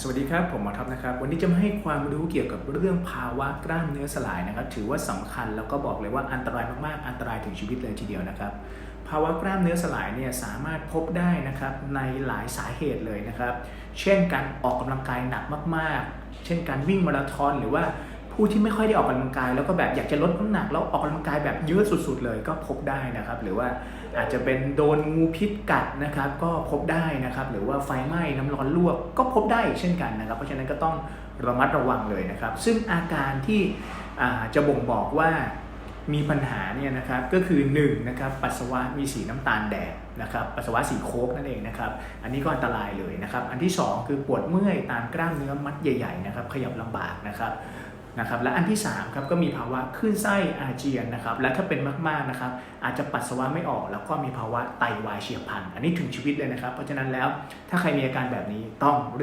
สวัสดีครับ ผมหมอท็อปนะครับ วันนี้จะมาให้ความรู้เกี่ยวกับเรื่องภาวะกล้ามเนื้อสลายนะครับ ถือว่าสำคัญแล้วก็บอกเลยว่าอันตรายมากๆ อันตรายถึงชีวิตเลยทีเดียวนะครับ ภาวะกล้ามเนื้อสลายเนี่ยสามารถพบได้นะครับในหลายสาเหตุเลยนะครับ เช่นการออกกำลังกายหนักมากๆ เช่นการวิ่งมาราธอนหรือว่า ผู้ที่ไม่ค่อยได้ออกกำลังกาย แล้วก็แบบอยากจะลดน้ำหนักแล้วออกกำลังกายแบบเยอะสุด ๆ เลยก็พบได้นะครับ หรือว่าอาจจะเป็นโดนงูพิษกัดนะครับ ก็พบได้นะครับ หรือว่าไฟไหม้น้ำร้อนลวกก็พบได้อีกเช่นกันนะครับ เพราะฉะนั้นก็ต้องระมัดระวังเลยนะครับ ซึ่งอาการที่จะบ่งบอกว่ามีปัญหาเนี่ยนะครับก็คือ1นะครับปัสสาวะมีสีน้ำตาลแดงนะครับปัสสาวะสีโค้กนั่นเองนะครับอันนี้ก็อันตรายเลยนะครับอันที่ 2 คือปวดเมื่อยตามกล้ามเนื้อมัดใหญ่ๆนะครับขยับลำบากนะครับ นะครับและอันที่3ครับก็มีภาวะคลื่นไส้อาเจียนนะครับและถ้าเป็นมากๆนะครับอาจจะปัสสาวะไม่ออก แล้วก็มีภาวะไตวายเฉียบพลัน อันนี้ถึงชีวิตเลยนะครับ เพราะฉะนั้นแล้วถ้าใครมีอาการแบบนี้ต้อง